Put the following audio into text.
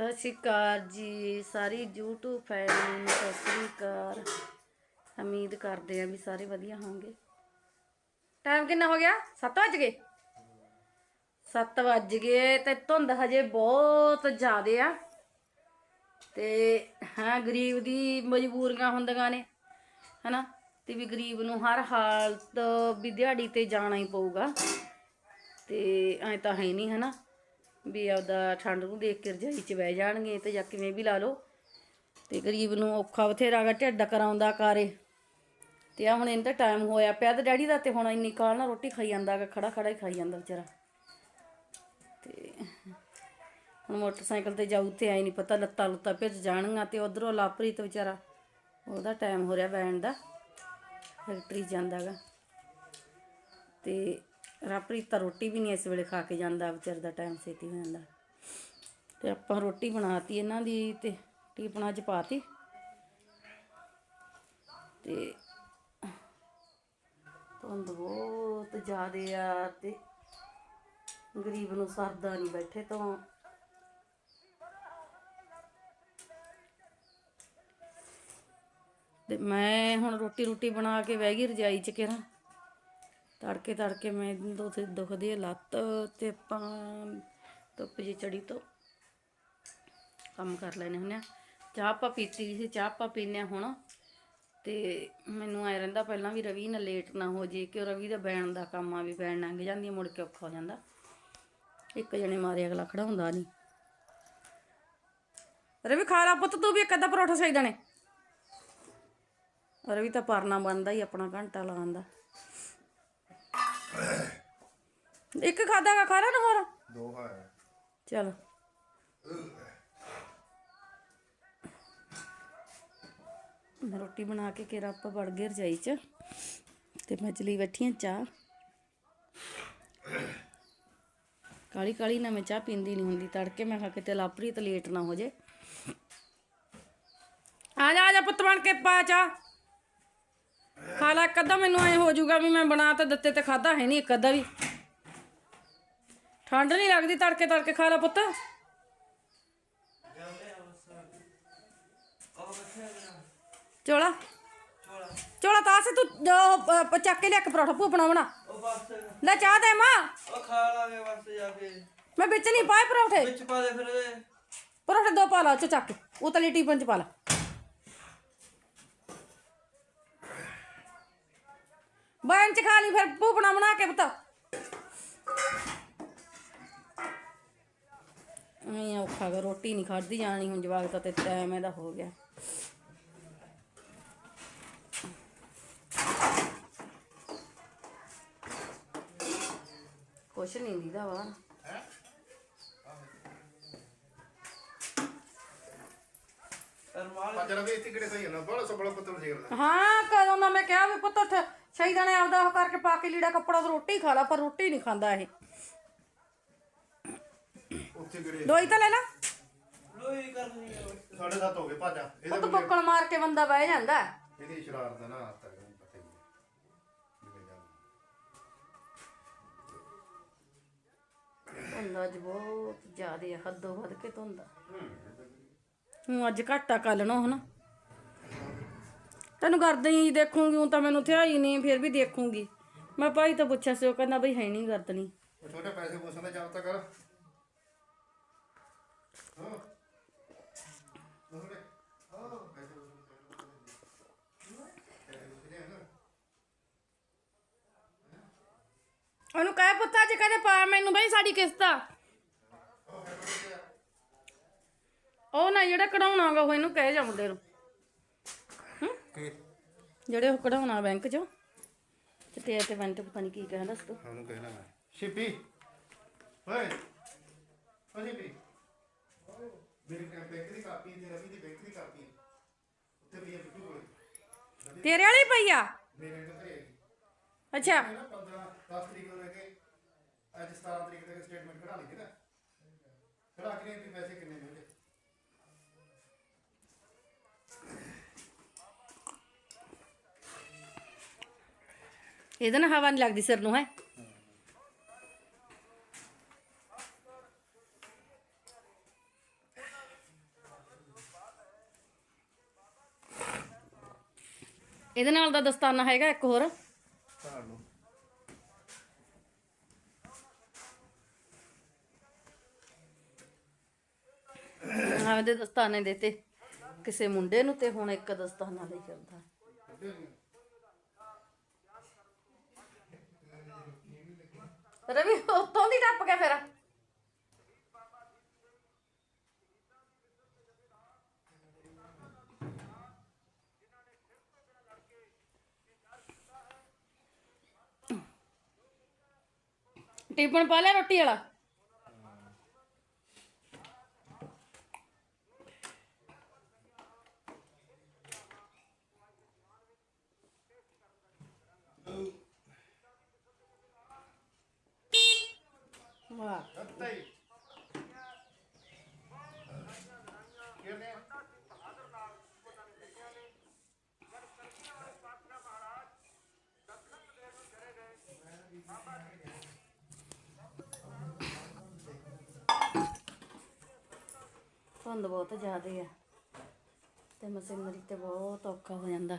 ਸਤਿ ਸ਼੍ਰੀ ਅਕਾਲ ਜੀ, ਸਾਰੀ YouTube family ਨੂੰ ਸਤਿ ਸ਼੍ਰੀ ਅਕਾਲ। ਉਮੀਦ ਕਰਦੇ ਆ ਵੀ ਸਾਰੇ ਵਧੀਆ ਹੋਣਗੇ। ਟਾਈਮ ਕਿੰਨਾ ਹੋ ਗਿਆ? 7 ਵੱਜ ਗਏ? 7 ਵੱਜ ਗਏ ਤੇ ਧੁੰਦ ਹਜੇ ਬਹੁਤ ਜ਼ਿਆਦੇ ਆ। ਤੇ ਹਾਂ, ਗਰੀਬ ਦੀ ਮਜਬੂਰੀਆਂ ਹੁੰਦੀਆਂ ਨੇ, ਹਨਾ? ਤੇ ਵੀ ਗਰੀਬ ਨੂੰ ਹਰ ਹਾਲਤ ਵੀ ਦਿਹਾੜੀ ਤੇ ਜਾਣਾ ਹੀ ਪਊਗਾ। ਤੇ ਐ ਤਾਂ ਹੈ ਨਹੀਂ ਹਨਾ? ਵੀ ਆਪਦਾ ਠੰਡ ਨੂੰ ਦੇਖ ਕੇ ਰਜਾਈ 'ਚ ਬਹਿ ਜਾਣਗੇ ਤੇ ਜਾਂ ਕਿਵੇਂ ਵੀ ਲਾ ਲਓ। ਤੇ ਗਰੀਬ ਨੂੰ ਔਖਾ ਬਥੇਰਾ ਗਾ, ਢਿੱਡ ਕਰਾਉਂਦਾ ਕਾਰੇ। ਤੇ ਆ ਹੁਣ ਇਹਨਾਂ ਦਾ ਟਾਈਮ ਹੋਇਆ ਪਿਆ ਤੇ ਡੈਡੀ ਦਾ ਤੇ ਹੁਣ ਇੰਨੀ ਕਾਲ ਨਾਲ ਰੋਟੀ ਖਾਈ ਜਾਂਦਾ ਗਾ, ਖੜਾ ਖੜਾ ਹੀ ਖਾਈ ਜਾਂਦਾ ਵਿਚਾਰਾ। ਤੇ ਹੁਣ ਮੋਟਰਸਾਈਕਲ ਤੇ ਜਾਊ ਤੇ ਆਈ ਨਹੀਂ ਪਤਾ ਲੱਤਾਂ ਲੁੱਤਾਂ ਭਿੱਜ ਜਾਣਗੀਆਂ ਤੇ ਉਧਰੋਂ ਲਾਪਰੀਤ ਵਿਚਾਰਾ, ਉਹਦਾ ਟਾਈਮ ਹੋ ਰਿਹਾ ਬੈਣ ਦਾ ਫੈਕਟਰੀ ਜਾਂਦਾਗਾ ਤੇ ਰਾਪਰੀਤ ਤਾਂ ਰੋਟੀ ਵੀ ਨਹੀਂ ਇਸ ਵੇਲੇ ਖਾ ਕੇ ਜਾਂਦਾ, ਵਿਚਾਰ ਦਾ ਟਾਈਮ ਸੇਤੀ ਹੋ ਜਾਂਦਾ। ਤੇ ਆਪਾਂ ਰੋਟੀ ਬਣਾਤੀ ਇਹਨਾਂ ਦੀ ਤੇ ਟੀਪਣਾ ਚ ਪਾਤੀ। ਤੇ ਧੁੰਦ ਬਹੁਤ ਜ਼ਿਆਦੇ ਆ ਤੇ ਗਰੀਬ ਨੂੰ ਸਰਦਾ ਨਹੀਂ ਬੈਠੇ ਤੋਂ। ਤੇ ਮੈਂ ਹੁਣ ਰੋਟੀ ਰੋਟੀ ਬਣਾ ਕੇ ਬਹਿ ਗਈ ਰਜਾਈ ਚ ਕਿਹੜਾ। ਤੜਕੇ ਤੜਕੇ ਮੈਂ ਦੁੱਖ ਦੁਖਦੀ ਹੈ ਲੱਤ ਤੇ ਆਪਾਂ ਧੁੱਪ ਜੀ ਚੜੀ ਤੋਂ ਕੰਮ ਕਰ ਲੈਨੇ ਹੁੰਨੇ ਆ ਚਾਹ ਆਪਾਂ ਪੀਤੀ ਸੀ ਚਾਹ ਆਪਾਂ ਪੀਨੇ ਆ ਹੁਣ। ਤੇ ਮੈਨੂੰ ਐ ਰਹਿੰਦਾ ਪਹਿਲਾਂ ਵੀ ਰਵੀ ਨਾ ਲੇਟ ਨਾ ਹੋ ਜੇ ਕਿ ਰਵੀ ਦਾ ਬੈਣ ਦਾ ਕੰਮ ਆ ਵੀ ਬੈਣ ਲੰਘ ਜਾਂਦੀ ਆ, ਮੁੜ ਕੇ ਔਖਾ ਹੋ ਜਾਂਦਾ। ਇੱਕ ਜਣੇ ਮਾਰੇ ਅਗਲਾ ਖੜਾ ਹੁੰਦਾ ਨਹੀਂ ਰਵੀ ਖਾ ਲਾ ਪੁੱਤ ਤੂੰ ਵੀ ਇੱਕ ਅੱਧਾ ਪਰੌਠਾ ਸਹੀ ਨੇ ਰਵੀ ਤਾਂ ਪਰਨਾ ਬਣਦਾ ਹੀ ਆਪਣਾ ਘੰਟਾ ਲਾਉਂਦਾ ਇੱਕ ਖਾਦਾਗਾ ਖਾਣਾ ਨਾ ਹੋਰ? ਦੋ ਹੈ ਚਲ। ਮੈਂ ਰੋਟੀ ਬਣਾ ਕੇ ਕਿਰਾ ਆਪਾਂ ਵੜ ਗਏ ਰਜਾਈ ਚ ਤੇ ਮੈਂ ਚਲੀ ਬੈਠੀ ਆਂ ਚਾਹ। ਕਾਲੀ ਕਾਲੀ ਨਾ ਮੈਂ ਚਾਹ ਪੀਂਦੀ ਨਹੀਂ ਹੁੰਦੀ ਤੜਕੇ ਮੈਂ ਖਾ ਕਿਤੇ ਲਾਪਰੀ ਤੇ ਲੇਟ ਨਾ ਹੋ ਜੇ। ਆ ਜਾ ਆ ਜਾ ਪੁੱਤ ਬਣ ਕੇ ਪਾ ਚਾਹ। ਇੱਕ ਅੱਧਾ ਮੈਨੂੰ ਐ ਹੋ ਜਾਊਗਾ ਵੀ ਮੈਂ ਬਣਾ ਤਾਂ ਦਿੱਤੇ ਤੇ ਖਾਦਾ ਹੈ ਨਹੀਂ ਇੱਕ ਅੱਧਾ ਵੀ। ਠੰਡ ਨਹੀਂ ਲੱਗਦੀ ਤੜਕੇ ਤੜਕੇ ਖਾ ਲੈ ਪੁੱਤ। ਚੋਲਾ। ਚੋਲਾ ਤਾਂ ਸੇ ਤੂੰ ਜੋ ਚੱਕ ਕੇ ਲਿਆ ਕੇ ਪਰੌਠਾ ਭੂ ਬਣਾਉਣਾ ਉਹ ਬਸ। ਲੈ ਚਾਹ ਦੇ ਮਾਂ। ਉਹ ਖਾ ਲਾਂਗੇ ਬਸ ਜਾ ਕੇ। ਮੈਂ ਵਿੱਚ ਨਹੀਂ ਪਾਏ ਪਰੌਠੇ। ਵਿੱਚ ਪਾ ਦੇ ਫਿਰ। ਪਰੌਠੇ ਦੋ ਪਾ ਲਾ ਉਹ 'ਚ ਚੱਕ ਕੇ। ਉਤਲੀ ਟੀਪਨ ਚ ਪਾ ਲਾ। ਬੈਂਚ ਖਾ ਲਈ ਫਿਰ ਭੂਪਣਾ ਬਣਾ ਕੇ ਪਤਾ। ਨਹੀਂ ਔਖਾ ਗਾ ਰੋਟੀ ਨਹੀਂ ਖਾਧੀ ਜਾਣੀ ਹੁਣ ਜਵਾਕ ਤਾਂ ਤੇ ਟਾਈਮ ਇਹਦਾ ਹੋ ਗਿਆ। ਕੁਛ ਨਹੀਂ ਦੀਦਾ ਵਾ। ਰਮਾਲ ਅੱਜ ਰਵੀ ਇੱਥੇ ਕਿਹੜੇ ਸਹੀ ਨਾ ਬੜਾ ਸਬੜਾ ਪੁੱਤਰ ਜੇਰ ਹਾਂ ਕਦੋਂ ਦਾ ਮੈਂ ਕਿਹਾ ਵੀ ਪੁੱਤ ਉੱਠ। ਸ਼ਹੀਦਾਂ ਨੇ ਆਪਦਾ ਉਹ ਕਰਕੇ ਪਾ ਕੇ ਲੀੜਾ ਕੱਪੜਾ ਤੇ ਰੋਟੀ ਖਾ ਲਾ ਪਰ ਰੋਟੀ ਨਹੀਂ ਖਾਂਦਾ ਇਹ। ਉੱਥੇ ਦੋਈ ਤਾਂ ਲੈ ਲਾ। ਲੋਈ ਕਰਨੀ ਆ। ਬਸ। ਸਾਢੇ ਸੱਤ ਹੋ ਗਏ ਭਾਜਾ। ਉਹ ਇਹਦਾ ਤਾਂ ਬੱਕਲ ਮਾਰ ਕੇ ਬੰਦਾ ਬਹਿ ਜਾਂਦਾ। ਇਹਦੀ ਸ਼ਰਾਰਤ ਹੈ ਨਾ ਆਤਾ ਨੂੰ ਪਤਾ ਹੀ ਹੈ ਜਿਵੇਂ ਜਾਂਦਾ ਧੁੰਦਾ ਅੱਜ ਬਹੁਤ ਜ਼ਿਆਦੇ ਆ ਹੱਦੋਂ ਵੱਧ ਕੇ ਧੁੰਦਾ ਹੂੰ। ਅੱਜ ਘਾਟਾ ਕੱਲ ਨੂੰ ਹਨਾ। ਤੈਨੂੰ ਕਰਦਾ ਹੀ ਦੇਖੂੰਗੀ ਹੁਣ ਤਾਂ ਮੈਨੂੰ ਥਿਆ ਹੀ ਨਹੀਂ ਫਿਰ ਵੀ ਦੇਖੂੰਗੀ। ਮੈਂ ਭਾਈ ਤੋਂ ਪੁੱਛਿਆ ਸੀ ਉਹ ਕਹਿੰਦਾ ਬਈ ਹੈ ਨਹੀਂ ਗਰਦਨੀ ਉਹ ਛੋਟੇ ਪੈਸੇ ਪੂਸਣ ਦਾ ਜਾਬ ਤਾਂ ਕਰ। ਹਾਂ। ਉਹਨੇ ਹਾਂ ਪੈਸੇ ਉਹਨੂੰ ਕਹਿ ਪੁੱਤਾ ਜੇ ਕਦੇ ਪਾ ਮੈਨੂੰ ਬਈ ਸਾਡੀ ਕਿਸ਼ਤ। ਆ ਉਹ ਨਾ ਜਿਹੜਾ ਕਢਾਉਣਾਗਾ ਉਹ ਇਹਨੂੰ ਕਹਿ ਜਾ ਮੁੰਡੇ ਨੂੰ। ਕੀ ਜਿਹੜੇ ਉਹ ਕਢਾਉਣਾ ਬੈਂਕ ਚੋਂ। ਤੇ ਤੇ ਤੇ ਬੰਟ ਪਤਾ ਨਹੀਂ ਕੀ ਕਹਿੰਦਾ ਦੱਸ ਤੂੰ ਉਹਨੂੰ ਕਹਿਣਾ ਮੈਂ। ਸ਼ਿਪੀ ਓਏ ਓ ਸ਼ਿਪੀ। ਮੇਰੇ ਕੋਲ ਬੈਂਕ ਦੀ ਕਾਪੀ ਤੇ ਰਵੀ ਦੀ ਬੈਂਕ ਦੀ ਕਾਪੀ ਉੱਥੇ ਵੀ ਇਹ ਬਿੱਟੂ ਕੋਲ। ਤੇਰੇ ਵਾਲੀ ਪਈ ਆ? ਮੇਰੇ ਕੋਲ ਤੇ ਅੱਛਾ। ਨਾ 15 10 ਤਰੀਕ ਨੂੰ ਲੈ ਕੇ ਅੱਜ 17 ਤਰੀਕ ਤੱਕ ਸਟੇਟਮੈਂਟ ਕਢਾ ਲਈ ਨਾ। ਕਢਾ ਕੇ ਪੈਸੇ ਕਿੰਨੇ ਮਿਲਦੇ? ਇਹਦੇ ਨਾਲ ਹਵਾ ਨਹੀਂ ਲੱਗਦੀ ਸਿਰ ਨੂੰ, ਹੈ। ਇਹਦੇ ਨਾਲ ਦਾ ਦਸਤਾਨਾ ਹੈਗਾ ਇੱਕ ਹੋਰ। ਧਾਰ ਲਓ ਦੇ ਦਸਤਾਨੇ ਦੇਤੇ। ਕਿਸੇ ਮੁੰਡੇ ਨੂੰ ਤੇ ਹੁਣ ਇੱਕ ਦਸਤਾਨਾ ਦੇ ਕਰਦਾ ਰਵੀ ਉੱਤੋਂ ਦੀ ਟੱਪ ਗਿਆ ਫਿਰ। ਟਿਫਨ ਪਾ ਲਿਆ ਰੋਟੀ ਵਾਲਾ। ਵਾਹ ਕੱਢਤਾ ਹੀ ਕਿਹਨੇ ਧੁੰਦ ਬਹੁਤ ਜ਼ਿਆਦੇ ਆ ਤੇ ਮਸ਼ੀਨਰੀ ਤੇ ਬਹੁਤ ਔਖਾ ਹੋ ਜਾਂਦਾ